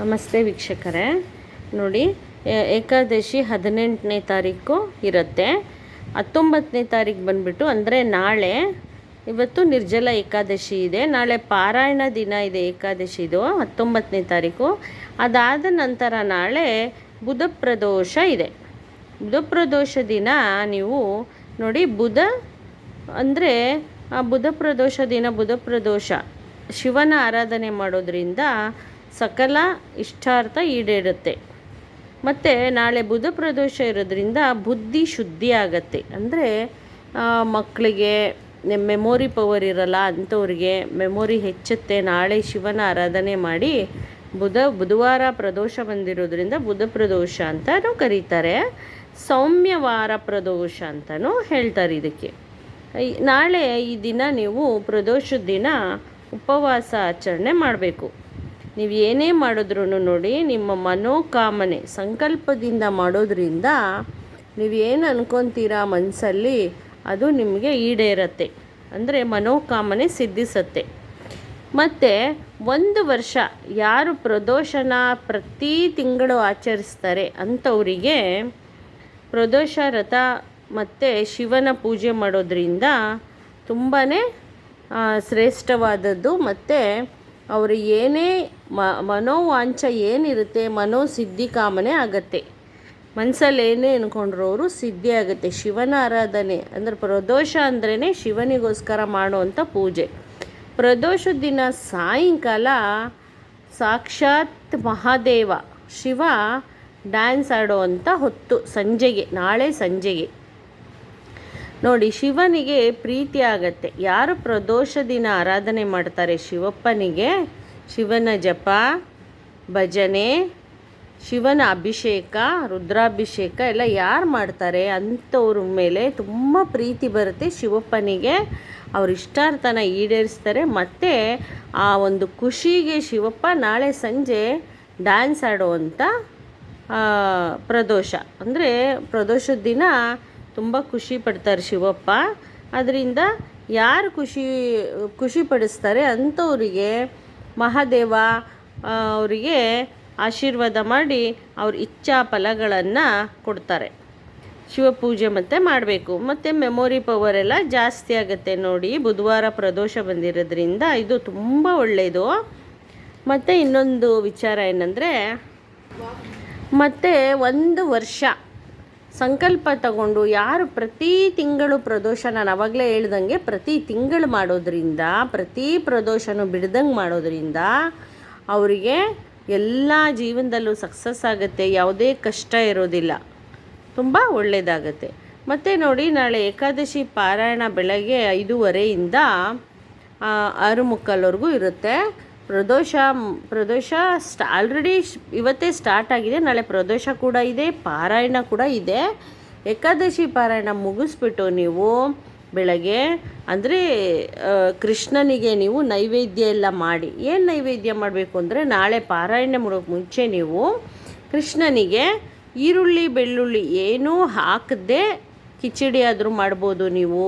ನಮಸ್ತೆ ವೀಕ್ಷಕರೇ. ನೋಡಿ ಏಕಾದಶಿ ಹದಿನೆಂಟನೇ ತಾರೀಕು ಇರುತ್ತೆ. ಹತ್ತೊಂಬತ್ತನೇ ತಾರೀಕು ಬಂದುಬಿಟ್ಟು, ಅಂದರೆ ನಾಳೆ, ಇವತ್ತು ನಿರ್ಜಲ ಏಕಾದಶಿ ಇದೆ. ನಾಳೆ ಪಾರಾಯಣ ದಿನ ಇದೆ ಏಕಾದಶಿದು ಹತ್ತೊಂಬತ್ತನೇ ತಾರೀಕು. ಅದಾದ ನಂತರ ನಾಳೆ ಬುಧ ಪ್ರದೋಷ ಇದೆ. ಬುಧ ಪ್ರದೋಷ ದಿನ ನೀವು ನೋಡಿ, ಬುಧ, ಅಂದರೆ, ಆ ಬುಧ ಪ್ರದೋಷ ದಿನ ಬುಧ ಪ್ರದೋಷ ಶಿವನ ಆರಾಧನೆ ಮಾಡೋದ್ರಿಂದ ಸಕಲ ಇಷ್ಟಾರ್ಥ ಈಡೇರುತ್ತೆ. ಮತ್ತು ನಾಳೆ ಬುಧ ಪ್ರದೋಷ ಇರೋದ್ರಿಂದ ಬುದ್ಧಿ ಶುದ್ಧಿ ಆಗತ್ತೆ. ಅಂದರೆ ಮಕ್ಕಳಿಗೆ ಮೆಮೊರಿ ಪವರ್ ಇರಲ್ಲ ಅಂಥವ್ರಿಗೆ ಮೆಮೊರಿ ಹೆಚ್ಚುತ್ತೆ, ನಾಳೆ ಶಿವನ ಆರಾಧನೆ ಮಾಡಿ ಬುಧ, ಬುಧವಾರ ಪ್ರದೋಷ ಬಂದಿರೋದ್ರಿಂದ ಬುಧ ಪ್ರದೋಷ ಅಂತಲೂ ಕರೀತಾರೆ. ಸೌಮ್ಯವಾರ ಪ್ರದೋಷ ಅಂತಲೂ ಹೇಳ್ತಾರೆ ಇದಕ್ಕೆ. ನಾಳೆ ಈ ದಿನ ನೀವು ಪ್ರದೋಷದ ದಿನ ಉಪವಾಸ ಆಚರಣೆ ಮಾಡಬೇಕು. ನೀವು ಏನೇ ಮಾಡಿದ್ರೂ ನೋಡಿ, ನಿಮ್ಮ ಮನೋಕಾಮನೆ ಸಂಕಲ್ಪದಿಂದ ಮಾಡೋದ್ರಿಂದ ನೀವು ಏನು ಅನ್ಕೊತೀರಾ ಮನಸ್ಸಲ್ಲಿ ಅದು ನಿಮಗೆ ಈಡೇರತ್ತೆ. ಅಂದರೆ ಮನೋಕಾಮನೆ ಸಿದ್ಧಿಸತ್ತೆ. ಮತ್ತು ಒಂದು ವರ್ಷ ಯಾರು ಪ್ರದೋಷನ ಪ್ರತಿ ತಿಂಗಳು ಆಚರಿಸ್ತಾರೆ ಅಂಥವರಿಗೆ ಪ್ರದೋಷ ರಥ ಮತ್ತು ಶಿವನ ಪೂಜೆ ಮಾಡೋದ್ರಿಂದ ತುಂಬಾ ಶ್ರೇಷ್ಠವಾದದ್ದು. ಮತ್ತು ಅವರು ಏನೇ ಮ ಮನೋವಾಂಚ ಏನಿರುತ್ತೆ? ಮನೋಸಿದ್ಧಿ ಕಾಮನೆ ಆಗತ್ತೆ. ಮನಸ್ಸಲ್ಲಿ ಏನೇ ಅಂದ್ಕೊಂಡ್ರು ಸಿದ್ಧಿ ಆಗುತ್ತೆ. ಶಿವನ ಆರಾಧನೆ, ಅಂದರೆ ಪ್ರದೋಷ ಅಂದ್ರೇ ಶಿವನಿಗೋಸ್ಕರ ಮಾಡುವಂಥ ಪೂಜೆ. ಪ್ರದೋಷ ದಿನ ಸಾಯಂಕಾಲ ಸಾಕ್ಷಾತ್ ಮಹಾದೇವ, ಶಿವ ಡ್ಯಾನ್ಸ್ ಆಡೋವಂಥ ಹೊತ್ತು, ಸಂಜೆಗೆ, ನಾಳೆ ಸಂಜೆಗೆ. ನೋಡಿ, ಶಿವನಿಗೆ ಪ್ರೀತಿ ಆಗತ್ತೆ. ಯಾರು ಪ್ರದೋಷ ದಿನ ಆರಾಧನೆ ಮಾಡ್ತಾರೆ? ಶಿವಪ್ಪನಿಗೆ ಶಿವನ ಜಪ, ಭಜನೆ, ಶಿವನ ಅಭಿಷೇಕ, ರುದ್ರಾಭಿಷೇಕ ಎಲ್ಲ ಯಾರು ಮಾಡ್ತಾರೆ ಅಂಥವ್ರ ಮೇಲೆ ತುಂಬ ಪ್ರೀತಿ ಬರುತ್ತೆ. ಶಿವಪ್ಪನಿಗೆ ಅವ್ರ ಇಷ್ಟಾರ್ಥನ ಈಡೇರಿಸ್ತಾರೆ. ಮತ್ತು ಆ ಒಂದು ಖುಷಿಗೆ ಶಿವಪ್ಪ ನಾಳೆ ಸಂಜೆ ಡ್ಯಾನ್ಸ್ ಆಡುವಂಥ ಪ್ರದೋಷ. ಅಂದರೆ ಪ್ರದೋಷದ ದಿನ ತುಂಬ ಖುಷಿ ಪಡ್ತಾರೆ ಶಿವಪ್ಪ. ಅದರಿಂದ ಯಾರು ಖುಷಿ ಖುಷಿ ಪಡಿಸ್ತಾರೆ ಅಂಥವರಿಗೆ ಮಹಾದೇವ ಅವರಿಗೆ ಆಶೀರ್ವಾದ ಮಾಡಿ ಅವ್ರ ಇಚ್ಛಾ ಫಲಗಳನ್ನು ಕೊಡ್ತಾರೆ. ಶಿವಪೂಜೆ ಮತ್ತೆ ಮಾಡಬೇಕು. ಮತ್ತು ಮೆಮೊರಿ ಪವರ್ ಎಲ್ಲ ಜಾಸ್ತಿ ಆಗುತ್ತೆ ನೋಡಿ. ಬುಧವಾರ ಪ್ರದೋಷ ಬಂದಿರೋದ್ರಿಂದ ಇದು ತುಂಬ ಒಳ್ಳೆಯದು ಮತ್ತು ಇನ್ನೊಂದು ವಿಚಾರ ಏನಂದರೆ, ಮತ್ತು ಒಂದು ವರ್ಷ ಸಂಕಲ್ಪ ತಗೊಂಡು ಯಾರು ಪ್ರತಿ ತಿಂಗಳು ಪ್ರದೋಷ ನಾನು ಅವಾಗಲೇ ಹೇಳ್ದಂಗೆ ಪ್ರತಿ ತಿಂಗಳು ಮಾಡೋದ್ರಿಂದ, ಪ್ರತಿ ಪ್ರದೋಷನೂ ಬಿಡ್ದಂಗೆ ಮಾಡೋದ್ರಿಂದ ಅವರಿಗೆ ಎಲ್ಲ ಜೀವನದಲ್ಲೂ ಸಕ್ಸಸ್ ಆಗುತ್ತೆ, ಯಾವುದೇ ಕಷ್ಟ ಇರೋದಿಲ್ಲ. ತುಂಬ ಒಳ್ಳೆಯದಾಗತ್ತೆ ಮತ್ತು ನೋಡಿ, ನಾಳೆ ಏಕಾದಶಿ ಪಾರಾಯಣ ಬೆಳಗ್ಗೆ ಐದೂವರೆಯಿಂದ ಆರು ಮುಕ್ಕಾಲ್ವರೆಗೂ ಇರುತ್ತೆ. ಪ್ರದೋಷ ಪ್ರದೋಷ ಸ್ಟ ಆಲ್ರೆಡಿ ಇವತ್ತೇ ಸ್ಟಾರ್ಟ್ ಆಗಿದೆ. ನಾಳೆ ಪ್ರದೋಷ ಕೂಡ ಇದೆ, ಪಾರಾಯಣ ಕೂಡ ಇದೆ. ಏಕಾದಶಿ ಪಾರಾಯಣ ಮುಗಿಸ್ಬಿಟ್ಟು ನೀವು ಬೆಳಗ್ಗೆ, ಅಂದರೆ ಕೃಷ್ಣನಿಗೆ ನೀವು ನೈವೇದ್ಯ ಎಲ್ಲ ಮಾಡಿ. ಏನು ನೈವೇದ್ಯ ಮಾಡಬೇಕು ಅಂದರೆ, ನಾಳೆ ಪಾರಾಯಣ ಮುಡೋಕೆ ಮುಂಚೆ ನೀವು ಕೃಷ್ಣನಿಗೆ ಈರುಳ್ಳಿ, ಬೆಳ್ಳುಳ್ಳಿ ಏನೂ ಹಾಕದೆ ಕಿಚಡಿ ಆದರೂ ಮಾಡ್ಬೋದು ನೀವು.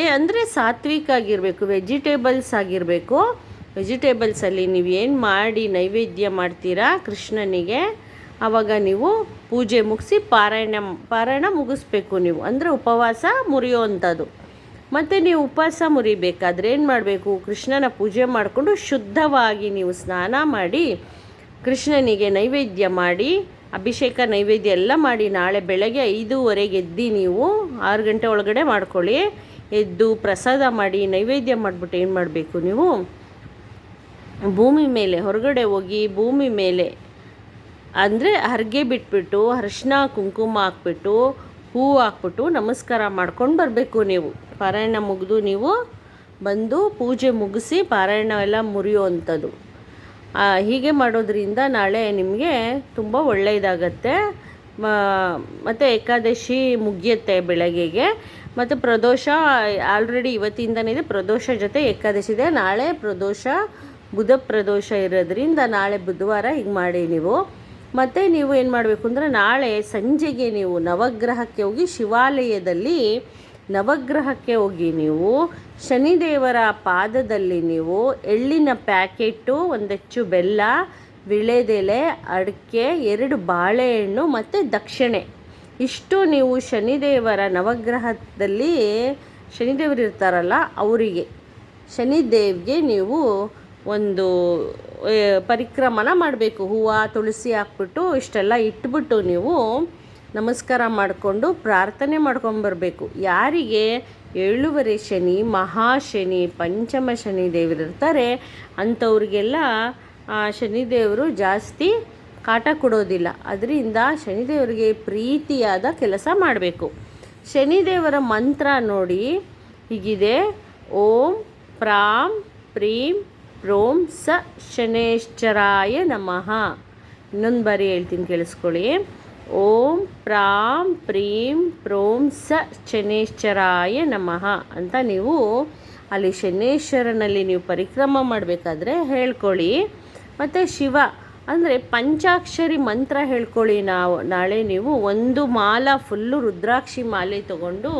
ಏ, ಅಂದರೆ ಸಾತ್ವಿಕ ಆಗಿರಬೇಕು ವೆಜಿಟೇಬಲ್ಸ್ ಆಗಿರಬೇಕು. ವೆಜಿಟೇಬಲ್ಸಲ್ಲಿ ನೀವು ಏನು ಮಾಡಿ ನೈವೇದ್ಯ ಮಾಡ್ತೀರಾ ಕೃಷ್ಣನಿಗೆ ಆವಾಗ ನೀವು ಪೂಜೆ ಮುಗಿಸಿ ಪಾರಾಯಣ ಪಾರಾಯಣ ಮುಗಿಸ್ಬೇಕು ನೀವು. ಅಂದರೆ ಉಪವಾಸ ಮುರಿಯುವಂಥದ್ದು. ಮತ್ತು ನೀವು ಉಪವಾಸ ಮುರಿಬೇಕಾದ್ರೆ ಏನು ಮಾಡಬೇಕು? ಕೃಷ್ಣನ ಪೂಜೆ ಮಾಡಿಕೊಂಡು ಶುದ್ಧವಾಗಿ ನೀವು ಸ್ನಾನ ಮಾಡಿ, ಕೃಷ್ಣನಿಗೆ ನೈವೇದ್ಯ ಮಾಡಿ, ಅಭಿಷೇಕ ನೈವೇದ್ಯ ಎಲ್ಲ ಮಾಡಿ ನಾಳೆ ಬೆಳಗ್ಗೆ ಐದೂವರೆಗೆ ಎದ್ದು ನೀವು ಆರು ಗಂಟೆ ಒಳಗಡೆ ಮಾಡ್ಕೊಳ್ಳಿ. ಎದ್ದು ಪ್ರಸಾದ ಮಾಡಿ ನೈವೇದ್ಯ ಮಾಡಿಬಿಟ್ಟು ಏನು ಮಾಡಬೇಕು ನೀವು? ಭೂಮಿ ಮೇಲೆ, ಹೊರಗಡೆ ಹೋಗಿ ಭೂಮಿ ಮೇಲೆ. ಅಂದರೆ ಹರ್ಗೆ ಬಿಟ್ಬಿಟ್ಟು, ಅರಿಶಿನ, ಕುಂಕುಮ ಹಾಕ್ಬಿಟ್ಟು, ಹೂ ಹಾಕ್ಬಿಟ್ಟು ನಮಸ್ಕಾರ ಮಾಡ್ಕೊಂಡು ಬರಬೇಕು ನೀವು. ಪಾರಾಯಣ ಮುಗಿದು ನೀವು ಬಂದು ಪೂಜೆ ಮುಗಿಸಿ ಪಾರಾಯಣ ಎಲ್ಲ ಮುರಿಯುವಂಥದ್ದು. ಹೀಗೆ ಮಾಡೋದ್ರಿಂದ ನಾಳೆ ನಿಮಗೆ ತುಂಬ ಒಳ್ಳೆಯದಾಗತ್ತೆ. ಮತ್ತು ಏಕಾದಶಿ ಮುಗಿಯುತ್ತೆ ಬೆಳಗ್ಗೆಗೆ. ಮತ್ತು ಪ್ರದೋಷ, ಆಲ್ರೆಡಿ ಇವತ್ತಿಂದನೇ ಇದೆ. ಪ್ರದೋಷ ಜೊತೆ ಏಕಾದಶಿ ಇದೆ. ನಾಳೆ ಪ್ರದೋಷ ಬುಧ ಪ್ರದೋಷ ಇರೋದ್ರಿಂದ ನಾಳೆ ಬುಧವಾರ ಹೀಗೆ ಮಾಡಿ ನೀವು. ಮತ್ತು ನೀವು ಏನು ಮಾಡಬೇಕು ಅಂದರೆ ನಾಳೆ ಸಂಜೆಗೆ ನೀವು ನವಗ್ರಹಕ್ಕೆ ಹೋಗಿ ಶಿವಾಲಯದಲ್ಲಿ ನವಗ್ರಹಕ್ಕೆ ಹೋಗಿ ನೀವು ಶನಿದೇವರ ಪಾದದಲ್ಲಿ ನೀವು ಎಳ್ಳಿನ ಪ್ಯಾಕೆಟು ಒಂದೆಚ್ಚು ಬೆಲ್ಲ, ವಿಳೆದೆಲೆ, ಅಡಿಕೆ, ಎರಡು ಬಾಳೆಹಣ್ಣು ಮತ್ತು ದಕ್ಷಿಣೆ. ಇಷ್ಟು ನೀವು ಶನಿದೇವರ ನವಗ್ರಹದಲ್ಲಿ, ಶನಿದೇವರು ಇರ್ತಾರಲ್ಲ ಅವರಿಗೆ, ಶನಿದೇವ್ಗೆ ನೀವು ಒಂದು ಪರಿಕ್ರಮನ ಮಾಡಬೇಕು. ಹೂವು, ತುಳಸಿ ಹಾಕ್ಬಿಟ್ಟು ಇಷ್ಟೆಲ್ಲ ಇಟ್ಬಿಟ್ಟು ನೀವು ನಮಸ್ಕಾರ ಮಾಡಿಕೊಂಡು ಪ್ರಾರ್ಥನೆ ಮಾಡ್ಕೊಂಬರ್ಬೇಕು. ಯಾರಿಗೆ? ಏಳುವರೆ ಶನಿ ಮಹಾಶನಿ ಪಂಚಮ ಶನಿ ದೇವರಿರ್ತಾರೆ ಅಂಥವ್ರಿಗೆಲ್ಲ ಶನಿದೇವರು ಜಾಸ್ತಿ ಕಾಟ ಕೊಡೋದಿಲ್ಲ. ಅದರಿಂದ ಶನಿದೇವರಿಗೆ ಪ್ರೀತಿಯಾದ ಕೆಲಸ ಮಾಡಬೇಕು. ಶನಿದೇವರ ಮಂತ್ರ ನೋಡಿ, ಹೀಗಿದೆ. ಓಂ, ಪ್ರಾಂ, ಪ್ರೀಂ ಪ್ರೋಂ ಸ ಶನೇಶ್ಚರಾಯ ನಮಃ. ಇನ್ನೊಂದು ಬಾರಿ ಹೇಳ್ತೀನಿ ಕೇಳಿಸ್ಕೊಳ್ಳಿ. ಓಂ ಪ್ರಾಂ ಪ್ರೀಂ ಪ್ರೋಂ ಸ ಶನೇಶ್ಚರಾಯ ನಮಃ ಅಂತ ನೀವು ಅಲ್ಲಿ ಶನೇಶ್ವರನಲ್ಲಿ ನೀವು ಪರಿಕ್ರಮ ಮಾಡಬೇಕಾದ್ರೆ ಹೇಳ್ಕೊಳ್ಳಿ. ಮತ್ತು ಶಿವ, ಅಂದರೆ ಪಂಚಾಕ್ಷರಿ ಮಂತ್ರ ಹೇಳ್ಕೊಳ್ಳಿ ನಾವು. ನಾಳೆ ನೀವು ಒಂದು ಮಾಲ ಫುಲ್ಲು ರುದ್ರಾಕ್ಷಿ ಮಾಲೆ ತಗೊಂಡು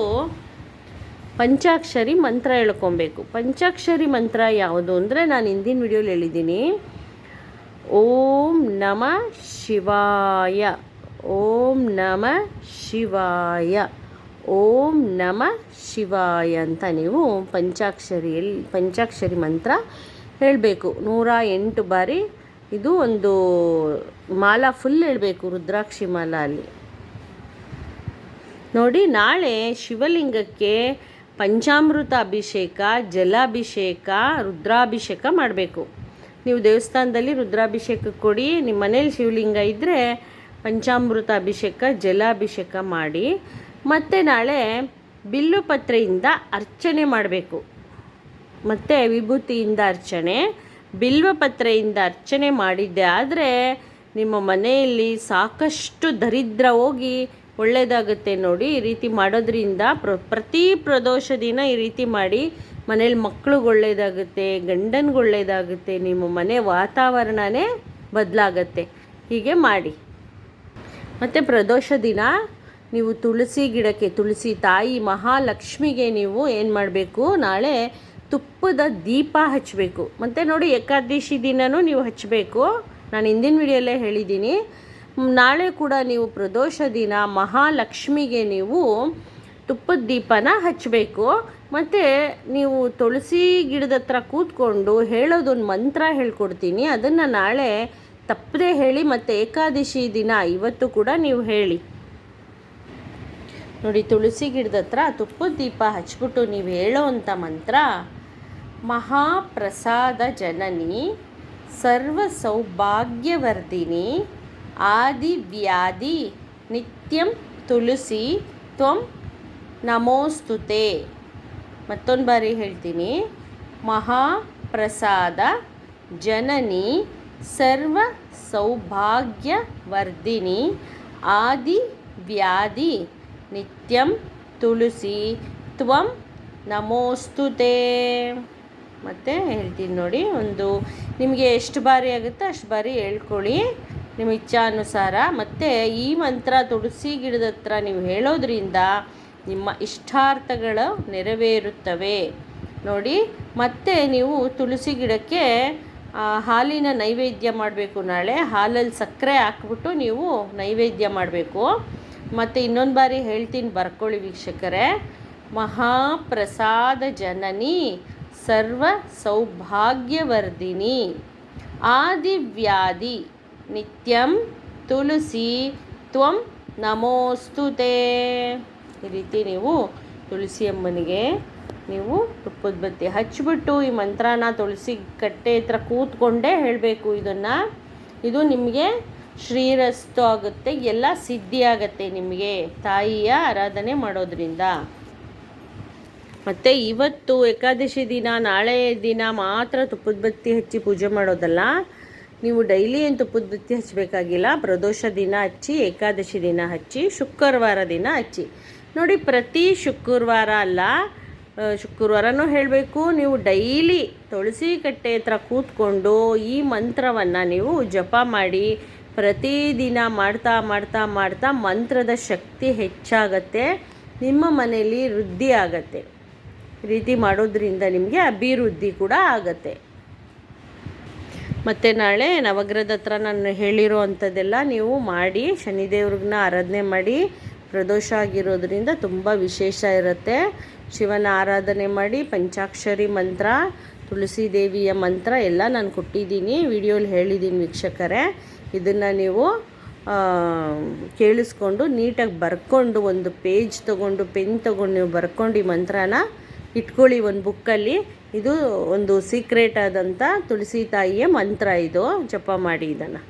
ಪಂಚಾಕ್ಷರಿ ಮಂತ್ರ ಹೇಳ್ಕೊಬೇಕು. ಪಂಚಾಕ್ಷರಿ ಮಂತ್ರ ಯಾವುದು ಅಂದರೆ ನಾನು ಹಿಂದಿನ ವಿಡಿಯೋಲಿ ಹೇಳಿದ್ದೀನಿ. ಓಂ ನಮ ಶಿವಾಯ. ಓಂ ನಮ ಶಿವಾಯ. ಓಂ ನಮ ಶಿವಾಯ ಅಂತ ನೀವು ಪಂಚಾಕ್ಷರಿಯಲ್ಲಿ ಪಂಚಾಕ್ಷರಿ ಮಂತ್ರ ಹೇಳಬೇಕು. ನೂರ ಎಂಟು ಬಾರಿ ಇದು ಒಂದು ಮಾಲ ಫುಲ್ ಹೇಳಬೇಕು ರುದ್ರಾಕ್ಷಿ ಮಾಲ ಅಲ್ಲಿ ನೋಡಿ ನಾಳೆ ಶಿವಲಿಂಗಕ್ಕೆ ಪಂಚಾಮೃತ ಅಭಿಷೇಕ, ಜಲಾಭಿಷೇಕ, ರುದ್ರಾಭಿಷೇಕ ಮಾಡಬೇಕು. ನೀವು ದೇವಸ್ಥಾನದಲ್ಲಿ ರುದ್ರಾಭಿಷೇಕ ಕೊಡಿ, ನಿಮ್ಮ ಮನೇಲಿ ಶಿವಲಿಂಗ ಇದ್ದರೆ ಪಂಚಾಮೃತ ಅಭಿಷೇಕ, ಜಲಾಭಿಷೇಕ ಮಾಡಿ, ಮತ್ತು ನಾಳೆ ಬಿಲ್ಲು ಪತ್ರೆಯಿಂದ ಅರ್ಚನೆ ಮಾಡಬೇಕು. ಮತ್ತು ವಿಭೂತಿಯಿಂದ ಅರ್ಚನೆ ಬಿಲ್ವಪತ್ರೆಯಿಂದ ಅರ್ಚನೆ ಮಾಡಿದ್ದೆ ಆದರೆ ನಿಮ್ಮ ಮನೆಯಲ್ಲಿ ಸಾಕಷ್ಟು ದರಿದ್ರ ಹೋಗಿ ಒಳ್ಳೆಯದಾಗುತ್ತೆ ನೋಡಿ. ಈ ರೀತಿ ಮಾಡೋದ್ರಿಂದ ಪ್ರ, ಪ್ರತಿ ಪ್ರದೋಷ ದಿನ ಈ ರೀತಿ ಮಾಡಿ ಮನೇಲಿ ಮಕ್ಳಿಗೆ ಒಳ್ಳೆಯದಾಗುತ್ತೆ ಗಂಡನಿಗೆ ಒಳ್ಳೆಯದಾಗುತ್ತೆ ನಿಮ್ಮ ಮನೆ ವಾತಾವರಣನೇ ಬದಲಾಗತ್ತೆ. ಹೀಗೆ ಮಾಡಿ. ಮತ್ತು ಪ್ರದೋಷ ದಿನ, ನೀವು ತುಳಸಿ ಗಿಡಕ್ಕೆ, ತುಳಸಿ ತಾಯಿ ಮಹಾಲಕ್ಷ್ಮಿಗೆ ನೀವು ಏನು ಮಾಡಬೇಕು? ನಾಳೆ ತುಪ್ಪದ ದೀಪ ಹಚ್ಚಬೇಕು ಮತ್ತು ನೋಡಿ, ಏಕಾದಶಿ ದಿನವೂ ನೀವು ಹಚ್ಚಬೇಕು ನಾನು ಹಿಂದಿನ ವಿಡಿಯೋಲ್ಲೇ ಹೇಳಿದ್ದೀನಿ. ನಾಳೆ ಕೂಡ ನೀವು ಪ್ರದೋಷ ದಿನ, ಮಹಾಲಕ್ಷ್ಮಿಗೆ ನೀವು ತುಪ್ಪದ ದೀಪನ ಹಚ್ಚಬೇಕು ಮತ್ತು ನೀವು ತುಳಸಿ ಗಿಡದ ಹತ್ರ ಕೂತ್ಕೊಂಡು ಹೇಳೋದೊಂದು ಮಂತ್ರ ಹೇಳ್ಕೊಡ್ತೀನಿ. ಅದನ್ನು ನಾಳೆ ತಪ್ಪದೆ ಹೇಳಿ ಮತ್ತು ಏಕಾದಶಿ ದಿನ ಇವತ್ತು ಕೂಡ ನೀವು ಹೇಳಿ. ನೋಡಿ, ತುಳಸಿ ಗಿಡದ ಹತ್ರ ತುಪ್ಪದ ದೀಪ ಹಚ್ಬಿಟ್ಟು ನೀವು ಹೇಳೋ ಅಂಥ ಮಂತ್ರ, ಮಹಾಪ್ರಸಾದ ಜನನಿ ಸರ್ವ ಸೌಭಾಗ್ಯವರ್ಧಿನಿ ಆದಿವ್ಯಾಧಿ ನಿತ್ಯಂ ತುಳಸಿ ತ್ವಂ ನಮೋಸ್ತುತೆ. ಮತ್ತೊಂದು ಬಾರಿ ಹೇಳ್ತೀನಿ. ಮಹಾಪ್ರಸಾದ, ಜನನಿ, ಸರ್ವ ಸೌಭಾಗ್ಯವರ್ಧಿನಿ ಆದಿ ವ್ಯಾಧಿ ನಿತ್ಯಂ ತುಳಸಿ ತ್ವಂ ನಮೋಸ್ತುತೆ. ಮತ್ತು ಹೇಳ್ತೀನಿ ನೋಡಿ, ಒಂದು ನಿಮಗೆ ಎಷ್ಟು ಬಾರಿ ಆಗುತ್ತೋ ಅಷ್ಟು ಬಾರಿ ಹೇಳ್ಕೊಳ್ಳಿ. ನಿಮ್ಮ ಇಚ್ಛಾನುಸಾರ. ಮತ್ತು ಈ ಮಂತ್ರ ತುಳಸಿ ಗಿಡದ ಹತ್ರ ನೀವು ಹೇಳೋದ್ರಿಂದ ನಿಮ್ಮ ಇಷ್ಟಾರ್ಥಗಳು ನೆರವೇರುತ್ತವೆ. ನೋಡಿ, ಮತ್ತೆ ನೀವು ತುಳಸಿ ಗಿಡಕ್ಕೆ ಹಾಲಿನ ನೈವೇದ್ಯ ಮಾಡಬೇಕು ನಾಳೆ. ಹಾಲಲ್ಲಿ ಸಕ್ಕರೆ ಹಾಕ್ಬಿಟ್ಟು ನೀವು ನೈವೇದ್ಯ ಮಾಡಬೇಕು. ಮತ್ತು ಇನ್ನೊಂದು ಬಾರಿ ಹೇಳ್ತೀನಿ, ಬರ್ಕೊಳ್ಳಿ ವೀಕ್ಷಕರೇ. ಮಹಾಪ್ರಸಾದ ಜನನಿ, ಸರ್ವ ಸೌಭಾಗ್ಯವರ್ಧಿನಿ. ಆದಿವ್ಯಾಧಿ. ನಿತ್ಯಂ ತುಳಸಿ ತ್ವಂ ನಮೋಸ್ತುತೆ ಈ ರೀತಿ ನೀವು ತುಳಸಿ ಅಮ್ಮನಿಗೆ ನೀವು ತುಪ್ಪದ ಬತ್ತಿ ಹಚ್ಚಿಬಿಟ್ಟು ಈ ಮಂತ್ರನ ತುಳಸಿ ಕಟ್ಟೆ ಹತ್ರ ಕೂತ್ಕೊಂಡೇ ಹೇಳಬೇಕು ಇದನ್ನು. ಇದು ನಿಮಗೆ ಶ್ರೀರಸ್ತು ಆಗುತ್ತೆ, ಎಲ್ಲ ಆಗುತ್ತೆ ನಿಮಗೆ ತಾಯಿಯ ಆರಾಧನೆ ಮಾಡೋದ್ರಿಂದ. ಮತ್ತು ಇವತ್ತು ಏಕಾದಶಿ ದಿನ, ನಾಳೆ ದಿನ ಮಾತ್ರ ತುಪ್ಪದ ಬತ್ತಿ ಹಚ್ಚಿ ಪೂಜೆ ಮಾಡೋದಲ್ಲ. ನೀವು ಡೈಲಿ ಏನು ತುಪ್ಪದ ಬುತ್ತಿ ಹಚ್ಚಬೇಕಾಗಿಲ್ಲ ಪ್ರದೋಷ ದಿನ ಹಚ್ಚಿ, ಏಕಾದಶಿ ದಿನ ಹಚ್ಚಿ, ಶುಕ್ರವಾರ ದಿನ ಹಚ್ಚಿ. ನೋಡಿ, ಪ್ರತಿ ಶುಕ್ರವಾರ ಅಲ್ಲ ಶುಕ್ರವಾರನೂ ಹೇಳಬೇಕು, ನೀವು ಡೈಲಿ ತುಳಸಿ ಕಟ್ಟೆ ಹತ್ರ ಕೂತ್ಕೊಂಡು ಈ ಮಂತ್ರವನ್ನು ನೀವು ಜಪ ಮಾಡಿ, ಪ್ರತಿದಿನ ಮಾಡ್ತಾ ಮಾಡ್ತಾ ಮಾಡ್ತಾ ಮಂತ್ರದ ಶಕ್ತಿ ಹೆಚ್ಚಾಗತ್ತೆ, ನಿಮ್ಮ ಮನೆಯಲ್ಲಿ ವೃದ್ಧಿ ಆಗತ್ತೆ. ರೀತಿ ಮಾಡೋದ್ರಿಂದ ನಿಮಗೆ ಅಭಿವೃದ್ಧಿ ಕೂಡ ಆಗತ್ತೆ. ಮತ್ತು ನಾಳೆ ನವಗ್ರಹದ ಹತ್ರ ನಾನು ಹೇಳಿರೋ ಅಂಥದ್ದೆಲ್ಲ ನೀವು ಮಾಡಿ, ಶನಿದೇವ್ರನ್ನ ಆರಾಧನೆ ಮಾಡಿ, ಪ್ರದೋಷ ಆಗಿರೋದ್ರಿಂದ ತುಂಬ ವಿಶೇಷ ಇರುತ್ತೆ. ಶಿವನ ಆರಾಧನೆ ಮಾಡಿ, ಪಂಚಾಕ್ಷರಿ ಮಂತ್ರ, ತುಳಸಿ ದೇವಿಯ ಮಂತ್ರ ಎಲ್ಲ ನಾನು ಕೊಟ್ಟಿದ್ದೀನಿ, ವಿಡಿಯೋಲಿ ಹೇಳಿದ್ದೀನಿ ವೀಕ್ಷಕರೇ. ಇದನ್ನು ನೀವು ಕೇಳಿಸ್ಕೊಂಡು ನೀಟಾಗಿ ಬರ್ಕೊಂಡು ಒಂದು ಪೇಜ್ ತೊಗೊಂಡು, ಪೆನ್ ತೊಗೊಂಡು ನೀವು ಬರ್ಕೊಂಡು ಈ ಮಂತ್ರನ ಇಟ್ಕೊಳ್ಳಿ ಒಂದು ಬುಕ್ಕಲ್ಲಿ ಇದು ಒಂದು ಸೀಕ್ರೆಟ್ ಆದಂಥ ತುಳಸಿ ತಾಯಿಯ ಮಂತ್ರ ಇದು. ಜಪ ಮಾಡಿ ಇದನ್ನು.